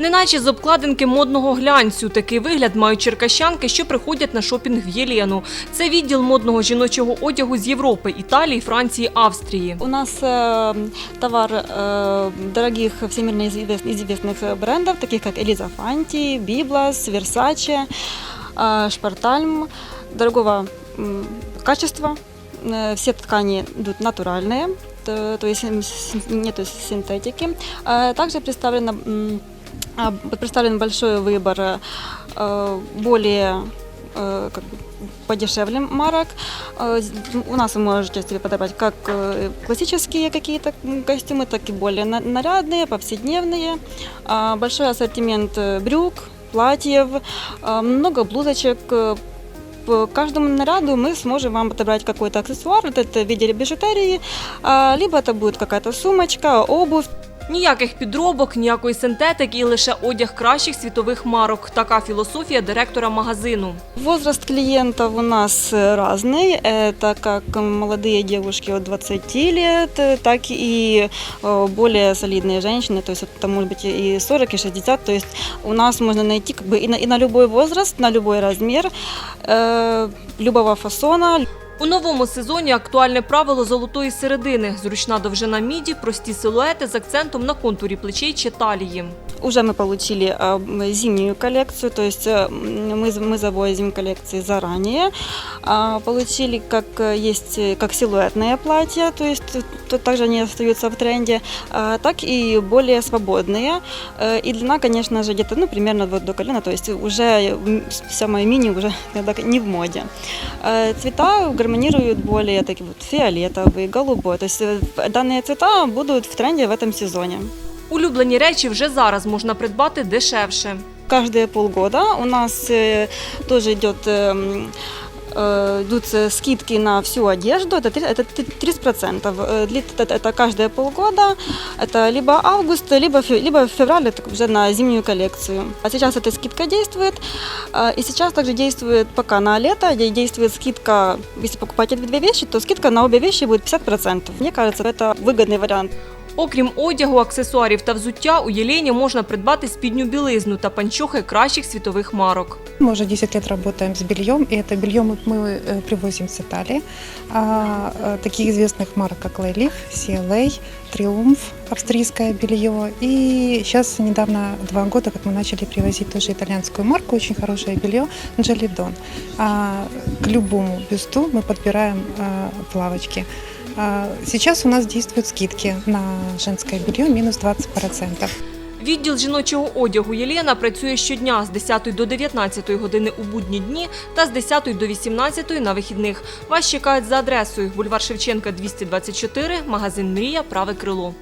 Неначе з обкладинки модного глянцю. Такий вигляд мають черкащанки, що приходять на шопінг в Єлену. Це відділ модного жіночого одягу з Європи, Італії, Франції, Австрії. У нас э, товар э, дорогих всемирно извест- известных брендов, таких как Элиза Фанти, Библас, Версаче, э, Шпартальм, дорогого м, качества. Э, Все ткани идут натуральные, то, то есть нет синтетики. Э, Также представлено, м, а, представлен большой выбор э, более э, как бы подешевле марок. Э, У нас вы можете себе подобрать как классические какие-то костюмы, так и более на- нарядные, повседневные. А, Большой ассортимент брюк, платьев, а, много блузочек. По каждому наряду мы сможем вам подобрать какой-то аксессуар, вот это в виде бижутерии, а, либо это будет какая-то сумочка, обувь. Ніяких підробок, ніякої синтетики і лише одяг кращих світових марок. Така філософія директора магазину. Возраст клиентов у нас э, разный. Это как молодые девушки от 20 лет, э, так и э, более солидные женщины. То есть это может быть и 40, и 60. То есть у нас можно найти как бы и на, и на любой возраст, на любой размер, э, любого фасона. У новому сезоні актуальне правило золотої середини. Зручна довжина міді, прості силуети з акцентом на контурі плечей чи талії. Уже мы получили э, м, зимнюю коллекцию, то есть э, м, мы, з- мы завозим коллекции заранее. А, Получили как э, есть э, как силуэтные платья, то есть э, то также они остаются в тренде, а, так и более свободные. Э, И длина, конечно же, где-то ну, примерно вот до колена, то есть уже м, самое мини уже так не в моде. Э, Цвета гармонируют более такие вот фиолетовый, голубой. То есть э, данные цвета будут в тренде в этом сезоне. Улюблені речі вже зараз можна придбати дешевше. Каждые полгода у нас э, тоже идет эм, э, идут э, скидки на всю одежду, это, три- это три- 30%. Э, длит- Это, это каждые полгода, это либо август, либо, фе- либо февраль, это уже на зимнюю коллекцию. А сейчас эта скидка действует, э, и сейчас также действует пока на лето, де- действует скидка, если покупаете две вещи, то скидка на обе вещи будет 50%. Мне кажется, это выгодный вариант. Окрім одягу, аксесуарів та взуття, у Єлені можна придбати спідню білизну та панчохи кращих світових марок. Мы уже 10 лет работаем с бельем, и это белье мы, мы, э, привозим с Италии. А, э, таких известных марок, как Лейлих, CLA, Триумф, австрийское белье. И сейчас недавно, два года, как мы начали привозить тоже итальянскую марку, очень хорошее белье, Джолидон. А, к любому бюсту мы подбираем а, плавочки. Сейчас у нас действуют скидки на женское белье минус 20%. Відділ жіночого одягу Єлена працює щодня з 10 до 19 години у будні дні та з 10 до 18 на вихідних. Вас чекають за адресою бульвар Шевченка 224, магазин Мрія, праве крило.